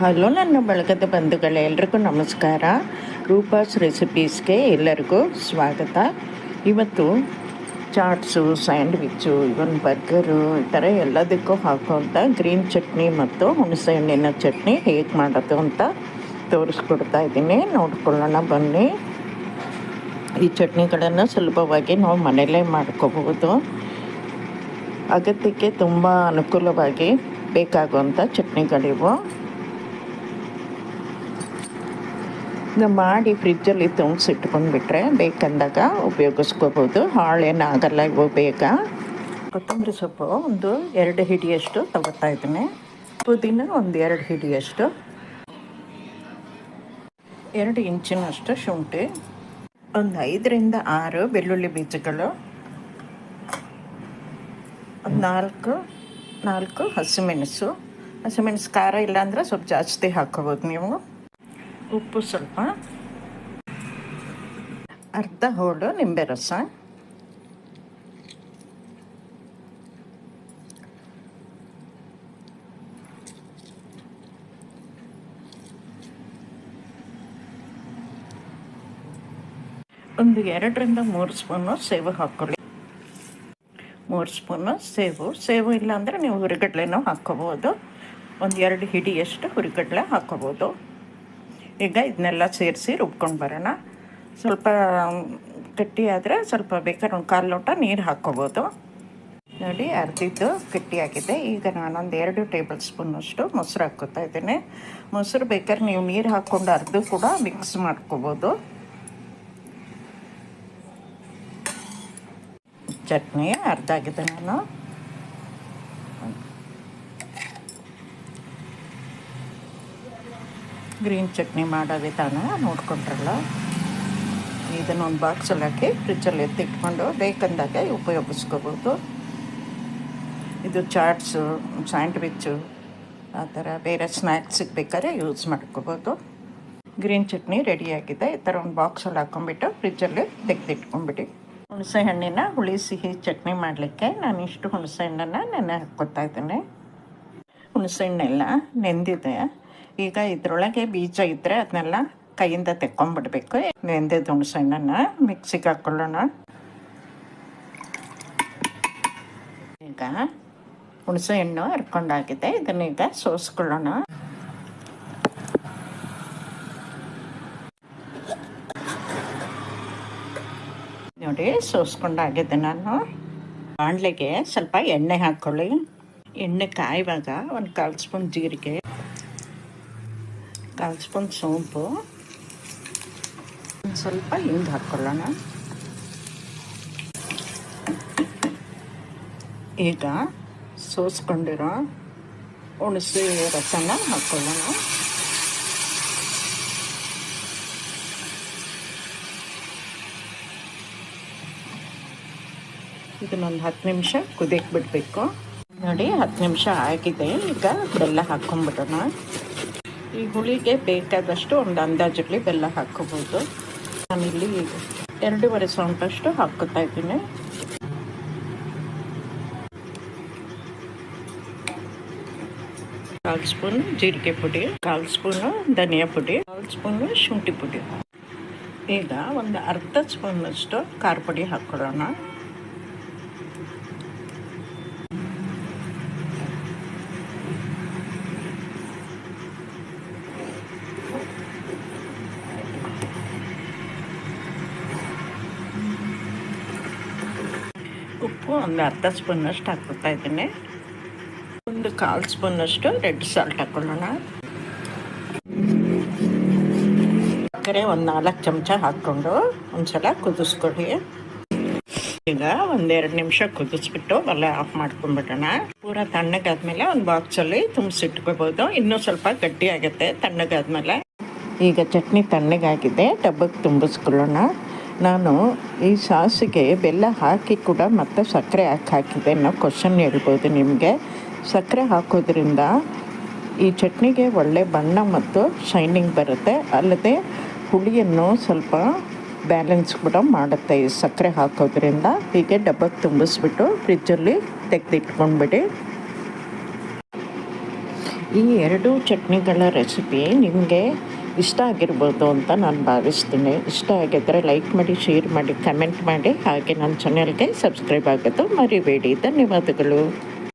Hello, ನನ್ನ ಬಳಗದ ಬಂಧುಗಳೇ ಎಲ್ರಿಗೂ ನಮಸ್ಕಾರ. ರೂಪಾಸ್ ರೆಸಿಪೀಸ್ಗೆ ಎಲ್ಲರಿಗೂ ಸ್ವಾಗತ. ಇವತ್ತು ಚಾಟ್ಸು, ಸ್ಯಾಂಡ್ವಿಚ್ಚು ಇವನ್ ಬರ್ಗರು, ಈ ಥರ ಎಲ್ಲದಕ್ಕೂ ಹಾಕುವಂಥ ಗ್ರೀನ್ ಚಟ್ನಿ ಮತ್ತು ಹುಣಸೆ ಹಣ್ಣಿನ ಚಟ್ನಿ ಹೇಗೆ ಮಾಡೋದು ಅಂತ ತೋರಿಸ್ಕೊಡ್ತಾ ಇದ್ದೀನಿ. ನೋಡ್ಕೊಳ್ಳೋಣ, ಬನ್ನಿ. ಈ ಚಟ್ನಿಗಳನ್ನು ಸುಲಭವಾಗಿ ನಾವು ಮನೆಯಲ್ಲೇ ಮಾಡ್ಕೋಬಹುದು. ಅಗತ್ಯಕ್ಕೆ ತುಂಬ ಅನುಕೂಲವಾಗಿ ಬೇಕಾಗುವಂಥ ಚಟ್ನಿಗಳಿವು. ನಾವು ಮಾಡಿ ಫ್ರಿಜ್ಜಲ್ಲಿ ತುಂಬಿಸಿಟ್ಕೊಂಡ್ಬಿಟ್ರೆ ಬೇಕಂದಾಗ ಉಪಯೋಗಿಸ್ಕೋಬೋದು. ಹಾಳೇನಾಗಲ್ಲ ಇವು ಬೇಗ. ಕೊತ್ತಂಬರಿ ಸೊಪ್ಪು ಒಂದು ಎರಡು ಹಿಡಿಯಷ್ಟು ತಗೋತಾ ಇದ್ದೀನಿ. ಪುದೀನ ಒಂದು ಎರಡು ಹಿಡಿಯಷ್ಟು. ಎರಡು ಇಂಚಿನಷ್ಟು ಶುಂಠಿ. ಒಂದು ಐದರಿಂದ ಆರು ಬೆಳ್ಳುಳ್ಳಿ ಬೀಜಗಳು. ಒಂದು ನಾಲ್ಕು ನಾಲ್ಕು ಹಸಿಮೆಣಸು. ಹಸಿಮೆಣಸು ಖಾರ ಇಲ್ಲಾಂದ್ರೆ ಸ್ವಲ್ಪ ಜಾಸ್ತಿ ಹಾಕೋಬೋದು ನೀವು. ಉಪ್ಪು ಸ್ವಲ್ಪ. ಅರ್ಧ ಹೋಳು ನಿಂಬೆ ರಸ. ಒಂದು ಎರಡರಿಂದ ಮೂರು ಸ್ಪೂನು ಸೇವು ಹಾಕ್ಕೊಳ್ಳಿ ಮೂರು ಸ್ಪೂನು ಸೇವು. ಸೇವು ಇಲ್ಲ ಅಂದರೆ ನೀವು ಹುರಿಗಡ್ಲೆನೂ ಹಾಕ್ಕೋಬೋದು. ಒಂದು ಎರಡು ಹಿಡಿಯಷ್ಟು ಹುರಿಗಡ್ಲೆ ಹಾಕ್ಕೋಬೋದು. ಈಗ ಇದನ್ನೆಲ್ಲ ಸೇರಿಸಿ ರುಬ್ಕೊಂಡು ಬರೋಣ. ಸ್ವಲ್ಪ ಗಟ್ಟಿಯಾದರೆ ಸ್ವಲ್ಪ ಬೇಕಾದ್ರೆ ಒಂದು ಕಾಲು ಲೋಟ ನೀರು ಹಾಕ್ಕೋಬೋದು. ನೋಡಿ, ಅರ್ದಿದ್ದು ಗಟ್ಟಿಯಾಗಿದೆ. ಈಗ ನಾನೊಂದು ಎರಡು ಟೇಬಲ್ ಸ್ಪೂನಷ್ಟು ಮೊಸರು ಹಾಕ್ಕೋತಾ ಇದ್ದೇನೆ. ಮೊಸರು ಬೇಕಾದ್ರೆ ನೀವು ನೀರು ಹಾಕ್ಕೊಂಡು ಅರ್ಧ ಕೂಡ ಮಿಕ್ಸ್ ಮಾಡ್ಕೋಬೋದು. ಚಟ್ನಿ ಅರ್ಧ ಆಗಿದೆ ನಾನು. ಗ್ರೀನ್ ಚಟ್ನಿ ಮಾಡೋ ವಿಧಾನ ನೋಡ್ಕೊಂಡ್ರಲ್ಲ? ಇದನ್ನೊಂದು ಬಾಕ್ಸಲ್ಲಿ ಹಾಕಿ ಫ್ರಿಜ್ಜಲ್ಲಿ ಎತ್ತಿಟ್ಕೊಂಡು ಬೇಕಂದಾಗ ಉಪಯೋಗಿಸ್ಕೋಬೋದು. ಇದು ಚಾಟ್ಸು ಸ್ಯಾಂಡ್ವಿಚ್ಚು ಆ ಥರ ಬೇರೆ ಸ್ನ್ಯಾಕ್ಸಿಗೆ ಬೇಕಾದ್ರೆ ಯೂಸ್ ಮಾಡ್ಕೋಬೋದು. ಗ್ರೀನ್ ಚಟ್ನಿ ರೆಡಿಯಾಗಿದೆ. ಈ ಥರ ಒಂದು ಬಾಕ್ಸಲ್ಲಿ ಹಾಕ್ಕೊಂಬಿಟ್ಟು ಫ್ರಿಜ್ಜಲ್ಲಿ ತೆಗೆದಿಟ್ಕೊಂಬಿಡಿ ಹುಣಸೆ ಹಣ್ಣಿನ ಹುಳಿ ಸಿಹಿ ಚಟ್ನಿ ಮಾಡಲಿಕ್ಕೆ ನಾನು ಇಷ್ಟು ಹುಣಸೆ ಹಣ್ಣನ್ನು ನೆನೆ ಹಾಕ್ಕೊತಾ ಇದ್ದೀನಿ. ಹುಣಸೆ ಹಣ್ಣೆಲ್ಲ ನೆಂದಿದೆ. ಈಗ ಇದರೊಳಗೆ ಬೀಜ ಇದ್ದರೆ ಅದನ್ನೆಲ್ಲ ಕೈಯಿಂದ ತೆಕ್ಕೊಂಬಿಡ್ಬೇಕು. ನೆಂದಿದ್ದು ಹುಣಸೆ ಹಣ್ಣನ್ನು ಮಿಕ್ಸಿಗೆ ಹಾಕ್ಕೊಳ್ಳೋಣ ಈಗ ಹುಣಸೆ ಹಣ್ಣು ಹರ್ಕೊಂಡಾಗಿದೆ. ಇದನ್ನೀಗ ಸೋಸ್ಕೊಳ್ಳೋಣ. ನೋಡಿ, ಸೋಸ್ಕೊಂಡಾಗಿದೆ ನಾನು. ಬಾಣಲೆಗೆ ಸ್ವಲ್ಪ ಎಣ್ಣೆ ಹಾಕ್ಕೊಳ್ಳಿ ಎಣ್ಣೆ ಕಾಯುವಾಗ ಒಂದು ಕಾಲು ಸ್ಪೂನ್ ಜೀರಿಗೆ. ಕಾಲು ಸ್ಪೂನ್ ಸೋಂಪು ಒಂದು ಸ್ವಲ್ಪ ಹಿಂಗೆ ಹಾಕ್ಕೊಳ್ಳೋಣ ಈಗ ಸೋಸ್ಕೊಂಡಿರೋ ಹುಣಸೆ ರಸನ ಹಾಕ್ಕೊಳ್ಳೋಣ ಇದನ್ನೊಂದು ಹತ್ತು ನಿಮಿಷ ಕುದಿಯಕ್ಕೆ ಬಿಡಬೇಕು? ನೋಡಿ ಹತ್ತು ನಿಮಿಷ ಆಗಿದೆ. ಈಗ ಬೆಲ್ಲ ಹಾಕ್ಕೊಂಬಿಡೋಣ ಈ ಹುಳಿಗೆ ಬೇಕಾದಷ್ಟು ಒಂದು ಅಂದಾಜಲ್ಲಿ ಬೆಲ್ಲ ಹಾಕ್ಕೋಬೋದು. ನಾನಿಲ್ಲಿ ಎರಡೂವರೆ ಸೌಂಟಷ್ಟು ಹಾಕ್ಕೋತಾ ಇದ್ದೀನಿ. ಕಾಲು ಸ್ಪೂನ್ ಜೀರಿಗೆ ಪುಡಿ, ಕಾಲು ಸ್ಪೂನು ಧನಿಯಾ ಪುಡಿ, ಕಾಲು ಸ್ಪೂನು ಶುಂಠಿ ಪುಡಿ. ಈಗ ಒಂದು ಅರ್ಧ ಸ್ಪೂನಷ್ಟು ಖಾರ ಪುಡಿ ಹಾಕ್ಕೊಳ್ಳೋಣ. ಉಪ್ಪು ಒಂದು ಅರ್ಧ ಸ್ಪೂನಷ್ಟು ಹಾಕ್ಕೊತಾ ಇದ್ದೀನಿ. ಒಂದು ಕಾಲು ಸ್ಪೂನಷ್ಟು ರೆಡ್ ಸಾಲ್ಟ್ ಹಾಕೊಳ್ಳೋಣ. ಸಕ್ಕರೆ ಒಂದು ನಾಲ್ಕು ಚಮಚ ಹಾಕ್ಕೊಂಡು ಒಂದ್ಸಲ ಕುದಿಸ್ಕೊಡಿ ಈಗ ಒಂದೆರಡು ನಿಮಿಷ ಕುದಿಸ್ಬಿಟ್ಟು ಒಲೆ ಆಫ್ ಮಾಡ್ಕೊಂಡ್ಬಿಡೋಣ. ಪೂರ ತಣ್ಣಗಾದ್ಮೇಲೆ ಒಂದು ಬಾಕ್ಸಲ್ಲಿ ತುಂಬಿಸಿಟ್ಕೋಬೋದು. ಇನ್ನೂ ಸ್ವಲ್ಪ ಗಟ್ಟಿ ಆಗುತ್ತೆ ತಣ್ಣಗಾದ್ಮೇಲೆ. ಈಗ ಚಟ್ನಿ ತಣ್ಣಗಾಗಿದೆ. ಡಬ್ಬಕ್ಕೆ ತುಂಬಿಸ್ಕೊಳ್ಳೋಣ. ನಾನು ಈ ಸಾಸಿಗೆ ಬೆಲ್ಲ ಹಾಕಿ ಕೂಡ ಮತ್ತೆ ಸಕ್ಕರೆ ಹಾಕಿ ಹಾಕಿದೆ ಅನ್ನೋ ಕ್ವಶನ್ ಹೇಳ್ಬೋದು ನಿಮಗೆ. ಸಕ್ಕರೆ ಹಾಕೋದ್ರಿಂದ ಈ ಚಟ್ನಿಗೆ ಒಳ್ಳೆ ಬಣ್ಣ ಮತ್ತು ಶೈನಿಂಗ್ ಬರುತ್ತೆ. ಅಲ್ಲದೆ ಹುಳಿಯನ್ನು ಸ್ವಲ್ಪ ಬ್ಯಾಲೆನ್ಸ್ ಕೂಡ ಮಾಡುತ್ತೆ ಈ ಸಕ್ಕರೆ ಹಾಕೋದ್ರಿಂದ. ಹೀಗೆ ಡಬ್ಬಕ್ಕೆ ತುಂಬಿಸ್ಬಿಟ್ಟು ಫ್ರಿಜ್ಜಲ್ಲಿ ತೆಗೆದಿಟ್ಕೊಂಡ್ಬಿಡಿ. ಈ ಎರಡೂ ಚಟ್ನಿಗಳ ರೆಸಿಪಿ ನಿಮಗೆ ಇಷ್ಟ ಆಗಿರ್ಬೋದು ಅಂತ ನಾನು ಭಾವಿಸ್ತೀನಿ. ಇಷ್ಟ ಆಗಿದ್ದರೆ ಲೈಕ್ ಮಾಡಿ ಶೇರ್ ಮಾಡಿ ಕಮೆಂಟ್ ಮಾಡಿ. ಹಾಗೆ ನನ್ನ ಚಾನೆಲ್ಗೆ ಸಬ್ಸ್ಕ್ರೈಬ್ ಆಗೋದು ಮರಿಬೇಡಿ. ಧನ್ಯವಾದಗಳು.